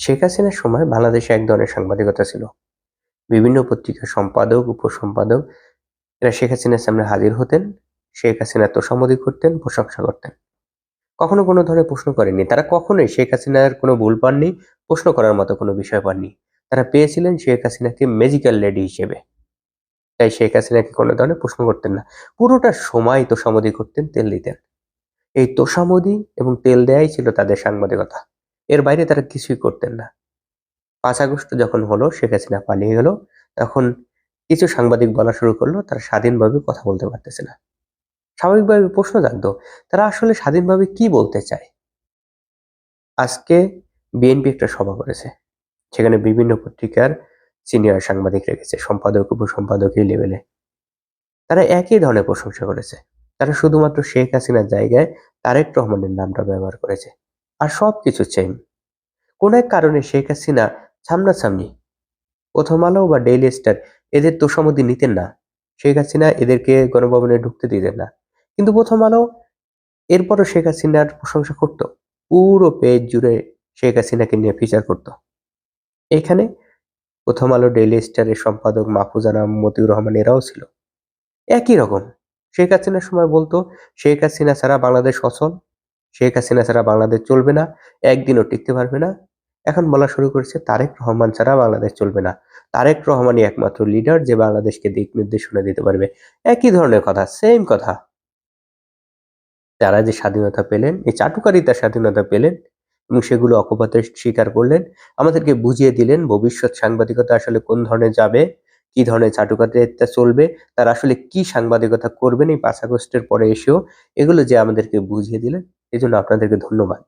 শেখ হাসিনার সময় বাংলাদেশে এক ধরনের সাংবাদিকতা ছিল। বিভিন্ন পত্রিকার সম্পাদক, উপসম্পাদক, এরা শেখ হাসিনার সামনে হাজির হতেন, শেখ হাসিনা তোষামদি করতেন, প্রশংসা করতেন। কখনো কোনো ধরনের প্রশ্ন করেননি। তারা কখনোই শেখ হাসিনার কোনো ভুল পাননি, প্রশ্ন করার মতো কোনো বিষয় পাননি। তারা পেয়েছিলেন শেখ হাসিনাকে ম্যাজিক্যাল লেডি হিসেবে। তাই শেখ হাসিনাকে কোনো ধরনের প্রশ্ন করতেন না। পুরোটা সময় তোষামদি করতেন, তেল দিতেন। এই তোষামদি এবং তেল দেয়াই ছিল তাদের সাংবাদিকতা। এর বাইরে তারা কিছুই করতেন না। পাঁচ আগস্ট যখন হলো, শেখ হাসিনা পালিয়ে গেল, তখন কিছু সাংবাদিক বলা শুরু করল, তারা স্বাধীনভাবে কথা বলতে পারতেছে না। স্বাভাবিকভাবে প্রশ্ন জাগতো, তারা আসলে স্বাধীনভাবে কি বলতে চায়? আজকে বিএনপি একটা সভা করেছে, সেখানে বিভিন্ন পত্রিকার সিনিয়র সাংবাদিক রেখেছে, সম্পাদক, উপসম্পাদক এই লেভেলে তারা একই ধরনের প্রশংসা করেছে। তারা শুধুমাত্র শেখ হাসিনার জায়গায় তারেক রহমানের নামটা ব্যবহার করেছে। আর সব কিছু সেম কোন এক কারণে শেখ হাসিনা সামনাসামনি প্রথম আলো বা ডেইলি স্টার এদের তোষামদি নিতেন না। শেখ হাসিনা এদেরকে গণভবনে ঢুকতে দিতেন না। কিন্তু প্রথম আলো, এরপরও শেখ হাসিনার প্রশংসা করত। পুরো পেজ জুড়ে শেখ হাসিনাকে নিয়ে ফিচার করত। এখানে প্রথম আলো ডেইলি স্টারের সম্পাদক মাহফুজানা মতিউর রহমান এরাও ছিল। একই রকম। শেখ হাসিনার সময় বলতো, শেখ হাসিনা ছাড়া বাংলাদেশ অচল। শেখ হাসিনা ছাড়া বাংলাদেশ চলবে না, একদিনও টিকতে পারবে না। এখন বলা শুরু করেছে তারেক রহমান ছাড়া বাংলাদেশ চলবে না। তারেক রহমানই একমাত্র লিডার যে বাংলাদেশকে দিক নির্দেশনা দিতে পারবে। একই ধরনের কথা সেম কথা। তারা যে স্বাধীনতা পেলেন, এই চাটুকারিতার স্বাধীনতা পেলেন এবং সেগুলো অকপাতের স্বীকার করলেন। আমাদেরকে বুঝিয়ে দিলেন ভবিষ্যৎ সাংবাদিকতা আসলে কোন ধরনের যাবে, কি ধরনের চাটুকারিতা চলবে, তারা আসলে কি সাংবাদিকতা করবেন এই পাঁচ আগস্টের পরে এসেও, এগুলো যে আমাদেরকে বুঝিয়ে দিলেন এই জন্য আপনাদেরকে ধন্যবাদ।